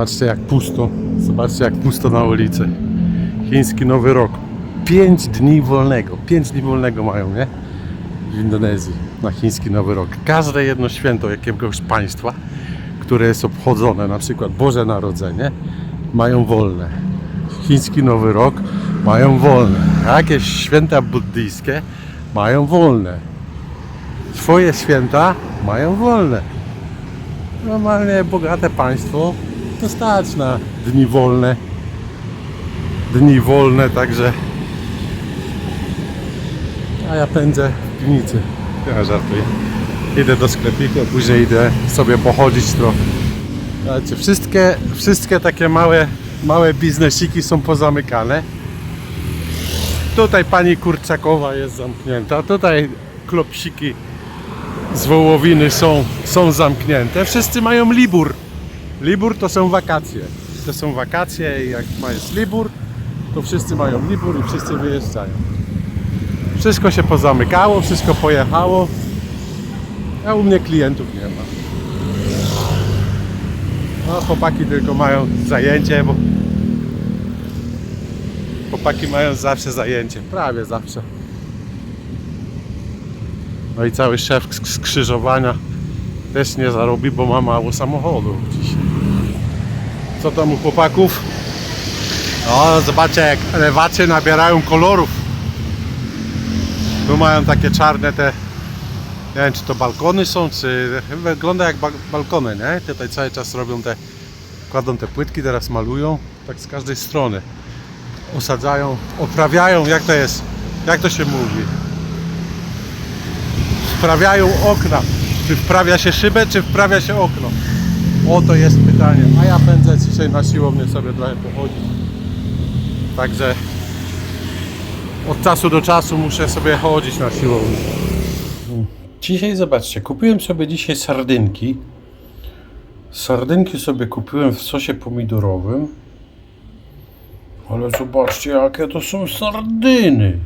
Zobaczcie jak pusto. Zobaczcie jak pusto na ulicy. Chiński Nowy Rok. 5 dni wolnego. 5 dni wolnego mają, nie? W Indonezji na chiński Nowy Rok. Każde jedno święto jakiegoś państwa, które jest obchodzone, na przykład Boże Narodzenie, mają wolne. Chiński Nowy Rok mają wolne. Jakieś święta buddyjskie mają wolne. Swoje święta mają wolne. Normalnie bogate państwo to stać na dni wolne. Dni wolne, także. A ja pędzę w piwnicy. Ja żartuję. Idę do sklepiku, a później idę sobie pochodzić trochę. Słuchajcie, wszystkie, wszystkie takie małe, małe biznesiki są pozamykane. Tutaj pani Kurczakowa jest zamknięta. Tutaj klopsiki z wołowiny są, są zamknięte. Wszyscy mają libur. Libur to są wakacje. To są wakacje i jak ma jest libur, to wszyscy mają libur i wszyscy wyjeżdżają. Wszystko się pozamykało, wszystko pojechało. A u mnie klientów nie ma. No chłopaki tylko mają zajęcie, bo chłopaki mają zawsze zajęcie, prawie zawsze. No i cały szef sk- skrzyżowania też nie zarobi, bo ma mało samochodów. Co tam u chłopaków? O, zobaczcie jak elewacje nabierają kolorów. Tu mają takie czarne te, nie wiem czy to balkony są, czy wygląda jak ba- balkony, nie? Tutaj cały czas robią te, kładą te płytki, teraz malują, tak z każdej strony. Osadzają, oprawiają, jak to jest, jak to się mówi? wprawiają okna. Czy wprawia się szybę, czy wprawia się okno? O to jest pytanie. A ja pędzę dzisiaj na siłownię sobie trochę pochodzić. Także od czasu do czasu muszę sobie chodzić na siłownię. Dzisiaj zobaczcie, kupiłem sobie dzisiaj sardynki. Sardynki sobie kupiłem w sosie pomidorowym. Ale zobaczcie, jakie to są sardyny.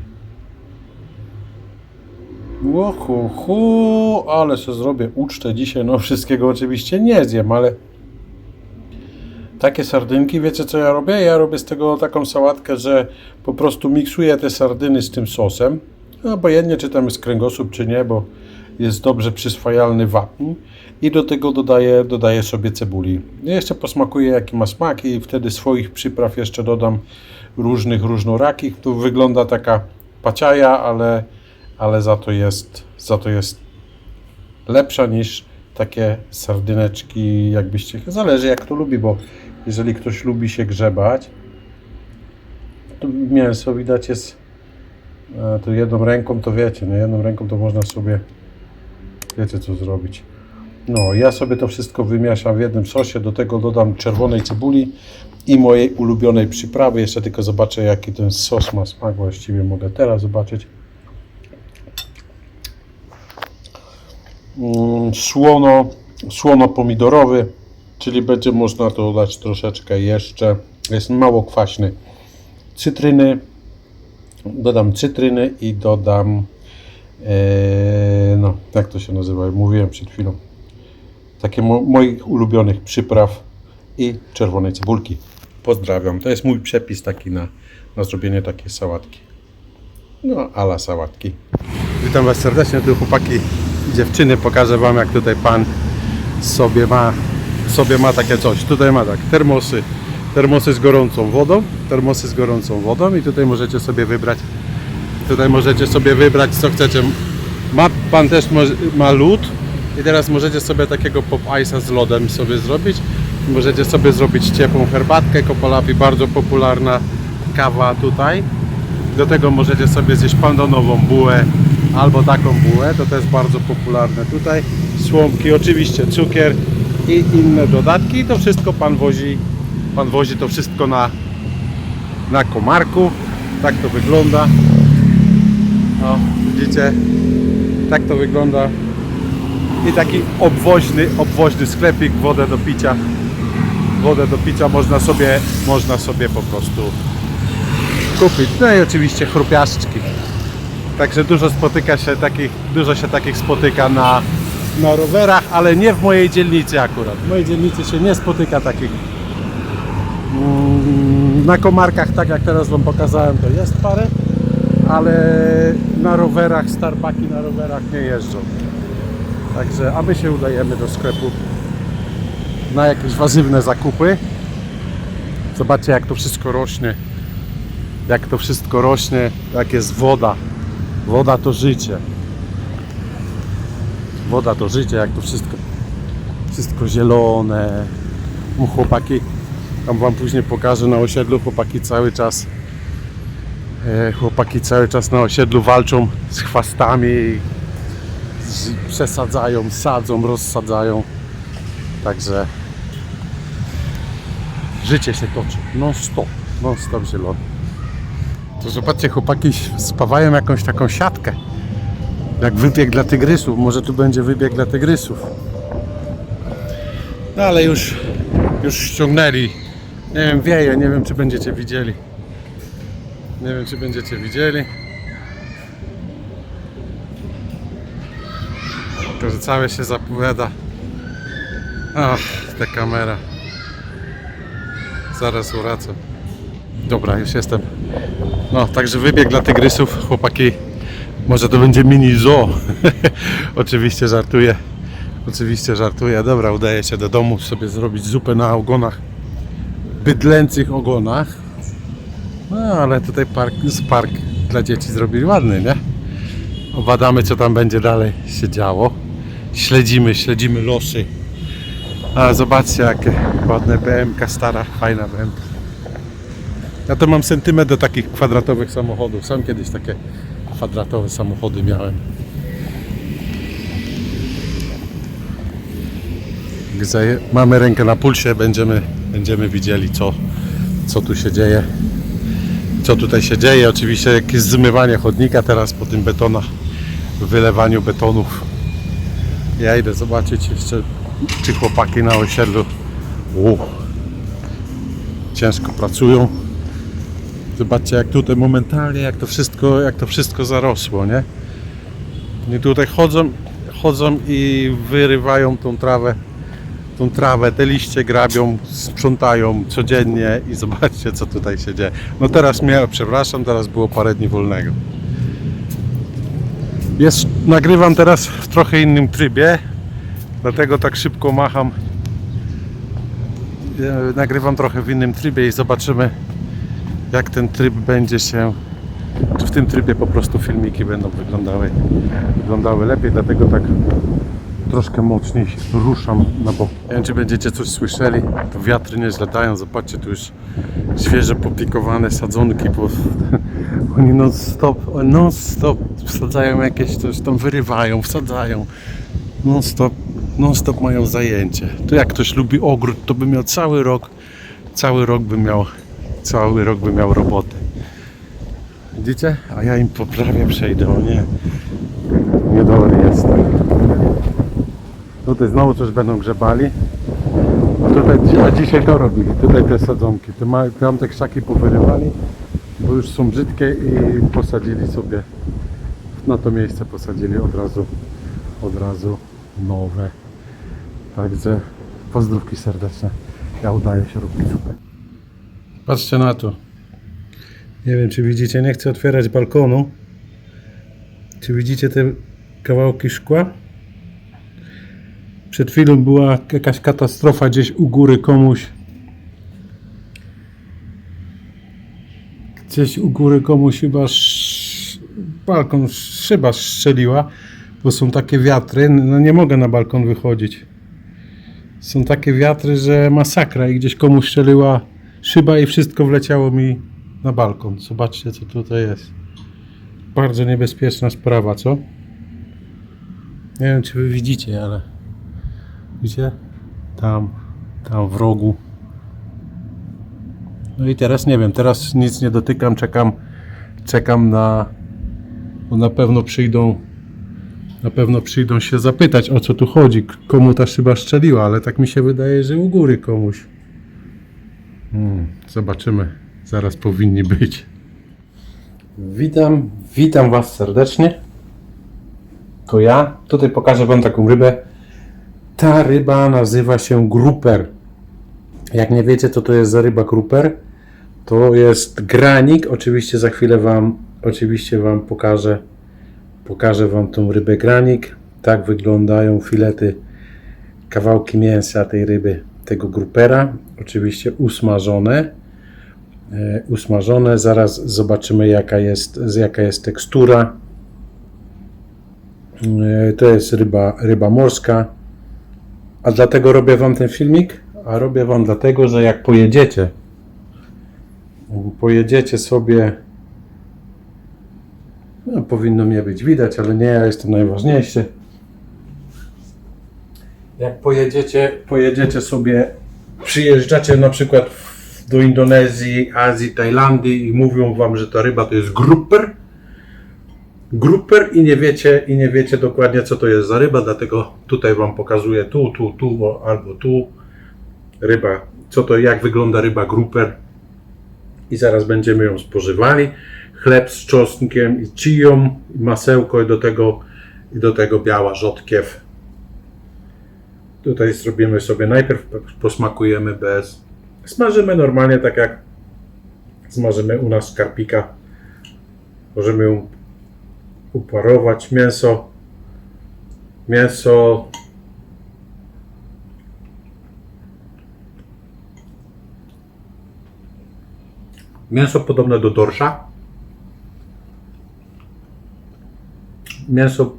Łohu, hu, ale sobie zrobię ucztę dzisiaj. No wszystkiego oczywiście nie zjem, ale takie sardynki, wiecie co ja robię? Ja robię z tego taką sałatkę, że po prostu miksuję te sardyny z tym sosem. No, Obojętnie czy tam jest kręgosłup czy nie, bo jest dobrze przyswajalny wapń. I do tego dodaję, dodaję sobie cebuli. Jeszcze posmakuję jaki ma smak i wtedy swoich przypraw jeszcze dodam różnych, różnorakich. Tu wygląda taka paciaja, ale ale za to jest, za to jest lepsza niż takie sardyneczki, jakbyście. Zależy jak kto lubi, bo jeżeli ktoś lubi się grzebać, to mięso widać jest e, to jedną ręką, to wiecie, no jedną ręką to można sobie wiecie co zrobić. No, ja sobie to wszystko wymieszam w jednym sosie, do tego dodam czerwonej cebuli i mojej ulubionej przyprawy. Jeszcze tylko zobaczę jaki ten sos ma smak, właściwie mogę teraz zobaczyć. Słono, słono pomidorowy, czyli będzie można dodać troszeczkę jeszcze. Jest mało kwaśny. Cytryny, dodam cytryny i dodam e, no, jak to się nazywa? Mówiłem przed chwilą. Takie mo moich ulubionych przypraw i czerwonej cebulki. Pozdrawiam. To jest mój przepis taki na, na zrobienie takiej sałatki. No, ala sałatki. Witam Was serdecznie, tu chłopaki dziewczyny. Pokażę Wam, jak tutaj Pan sobie ma, sobie ma takie coś. Tutaj ma tak, termosy, termosy z gorącą wodą, termosy z gorącą wodą i tutaj możecie sobie wybrać, tutaj możecie sobie wybrać, co chcecie. Ma Pan też ma lód i teraz możecie sobie takiego pop ice'a z lodem sobie zrobić. Możecie sobie zrobić ciepłą herbatkę, kopolawi bardzo popularna kawa tutaj. Do tego możecie sobie zjeść pandonową bułę albo taką bułę, to też bardzo popularne tutaj. Słomki, oczywiście cukier i inne dodatki. I to wszystko pan wozi, pan wozi to wszystko na, na komarku. Tak to wygląda. O, widzicie? Tak to wygląda. I taki obwoźny, obwoźny sklepik, wodę do picia. Wodę do picia można sobie, można sobie po prostu kupić. No i oczywiście chrupiaszczki. Także dużo spotyka się takich, dużo się takich spotyka na, na rowerach, ale nie w mojej dzielnicy akurat. W mojej dzielnicy się nie spotyka takich, Mm, Na komarkach, tak jak teraz Wam pokazałem, to jest parę, ale na rowerach, Starbaki na rowerach nie jeżdżą. Także, a my się udajemy do sklepu na jakieś warzywne zakupy. Zobaczcie jak to wszystko rośnie. Jak to wszystko rośnie, jak jest woda. Woda to życie. Woda to życie, jak to wszystko wszystko zielone. U chłopaki, tam wam później pokażę na osiedlu, chłopaki cały czas e, chłopaki cały czas na osiedlu walczą z chwastami przesadzają, sadzą, rozsadzają także życie się toczy non stop, non stop zielone to zobaczcie, chłopaki spawają jakąś taką siatkę. Jak wybieg dla tygrysów, może tu będzie wybieg dla tygrysów. No ale już już ściągnęli. Nie wiem, wieje, nie wiem czy będziecie widzieli. Nie wiem czy będziecie widzieli. To że całe się zapowiada. Ach, ta kamera. Zaraz wracam. Dobra, już jestem no, także wybieg dla tygrysów chłopaki może to będzie mini zoo oczywiście żartuję oczywiście żartuję dobra, udaję się do domu sobie zrobić zupę na ogonach bydlęcych ogonach no ale tutaj park, park dla dzieci zrobili ładny, nie? Obadamy co tam będzie dalej się działo. Śledzimy, śledzimy losy. A zobaczcie jakie ładne BMK stara, fajna BMK. Ja to mam sentyment do takich kwadratowych samochodów. Sam kiedyś takie kwadratowe samochody miałem. Mamy rękę na pulsie, będziemy, będziemy widzieli co, co tu się dzieje co tutaj się dzieje. Oczywiście jakieś zmywanie chodnika teraz po tym betonach, wylewaniu betonów. Ja idę zobaczyć jeszcze, czy chłopaki na osiedlu u, ciężko pracują. Zobaczcie jak tutaj momentalnie, jak to wszystko, jak to wszystko zarosło, nie? I tutaj chodzą, chodzą i wyrywają tą trawę tą trawę, te liście grabią, sprzątają codziennie i zobaczcie co tutaj się dzieje. No teraz miałem, przepraszam, teraz było parę dni wolnego. Jest, nagrywam teraz w trochę innym trybie, dlatego tak szybko macham. Nagrywam trochę w innym trybie i zobaczymy jak ten tryb będzie się czy w tym trybie po prostu filmiki będą wyglądały, wyglądały lepiej, dlatego tak troszkę mocniej ruszam na bok. Nie wiem, czy będziecie coś słyszeli, to wiatry nieźle dają, zobaczcie, tu już świeże popikowane sadzonki, bo oni non stop, non stop wsadzają jakieś, coś tam wyrywają, wsadzają, non stop, non stop mają zajęcie. To jak ktoś lubi ogród, to by miał cały rok, cały rok by miał, cały rok by miał roboty. Widzicie? A ja im po prawie przejdę, o nie. Niedobry jestem. Tutaj znowu coś będą grzebali. A tutaj a dzisiaj to robili. Tutaj te sadzonki. Tam te krzaki powyrywali, bo już są brzydkie i posadzili sobie na to miejsce posadzili od razu od razu nowe. Także pozdrówki serdeczne. Ja udaję się robić zupę. Patrzcie na to. Nie wiem czy widzicie, nie chcę otwierać balkonu. Czy widzicie te kawałki szkła? Przed chwilą była jakaś katastrofa gdzieś u góry komuś. Gdzieś u góry komuś chyba sz... balkon, szyba strzeliła, bo są takie wiatry. No nie mogę na balkon wychodzić. Są takie wiatry, że masakra i gdzieś komuś strzeliła szyba i wszystko wleciało mi na balkon. Zobaczcie co tutaj jest. Bardzo niebezpieczna sprawa, co? Nie wiem czy wy widzicie, ale gdzie? Tam, tam w rogu. No i teraz nie wiem, teraz nic nie dotykam, czekam, czekam na, bo na pewno przyjdą, na pewno przyjdą się zapytać o co tu chodzi, komu ta szyba strzeliła, ale tak mi się wydaje, że u góry komuś. Hmm, zobaczymy, zaraz powinni być. Witam, witam Was serdecznie. To ja. Tutaj pokażę Wam taką rybę. Ta ryba nazywa się gruper. Jak nie wiecie, co to jest za ryba kruper, to jest granik. Oczywiście za chwilę Wam, oczywiście Wam pokażę, pokażę Wam tą rybę granik. Tak wyglądają filety, kawałki mięsa tej ryby, tego grupera. Oczywiście usmażone. E, Usmażone. Zaraz zobaczymy, jaka jest, jaka jest tekstura. E, To jest ryba, ryba morska. A dlatego robię Wam ten filmik? A robię Wam dlatego, że jak pojedziecie, pojedziecie sobie, no powinno mnie być widać, ale nie, ja jestem najważniejszy. Jak pojedziecie, pojedziecie sobie, przyjeżdżacie na przykład do Indonezji, Azji, Tajlandii i mówią Wam, że ta ryba to jest gruper, gruper i nie wiecie, i nie wiecie dokładnie co to jest za ryba, dlatego tutaj Wam pokazuję tu, tu, tu albo tu ryba, co to, jak wygląda ryba gruper i zaraz będziemy ją spożywali. Chleb z czosnkiem i chiją, masełko i do tego, i do tego biała rzodkiew. Tutaj zrobimy sobie najpierw, posmakujemy bez, smażymy normalnie tak jak smażymy u nas karpika. Możemy uparować. Mięso. Mięso. Mięso podobne do dorsza. Mięso,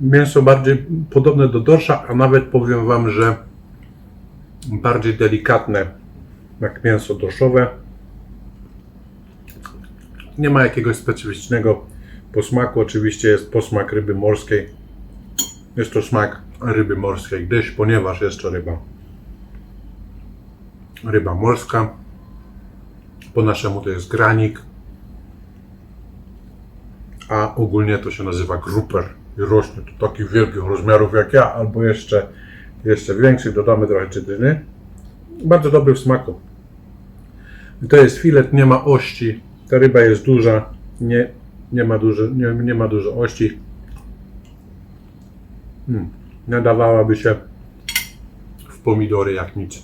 mięso bardziej podobne do dorsza, a nawet powiem Wam, że bardziej delikatne jak mięso dorszowe. Nie ma jakiegoś specyficznego posmaku. Oczywiście jest posmak ryby morskiej. Jest to smak ryby morskiej, gdyż, ponieważ jest to ryba, ryba morska. Po naszemu to jest granik, a ogólnie to się nazywa gruper i rośnie to takich wielkich rozmiarów jak ja, albo jeszcze, jeszcze większych. Dodamy trochę cytryny. Bardzo dobry w smaku. I To jest filet, nie ma ości. Ta ryba jest duża, nie, nie, ma, duży, nie, nie ma dużo ości. Hmm. Nadawałaby się w pomidory jak nic.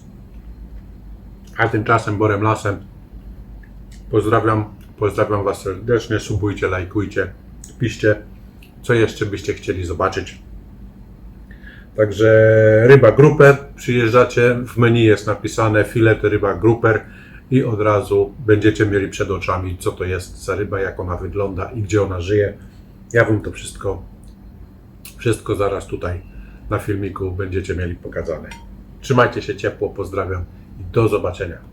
A tymczasem Borem Lasem pozdrawiam, pozdrawiam Was serdecznie, subujcie, lajkujcie, piszcie, co jeszcze byście chcieli zobaczyć. Także ryba gruper, przyjeżdżacie, w menu jest napisane filet ryba gruper i od razu będziecie mieli przed oczami, co to jest za ryba, jak ona wygląda i gdzie ona żyje. Ja Wam to wszystko, wszystko zaraz tutaj na filmiku będziecie mieli pokazane. Trzymajcie się ciepło, pozdrawiam i do zobaczenia.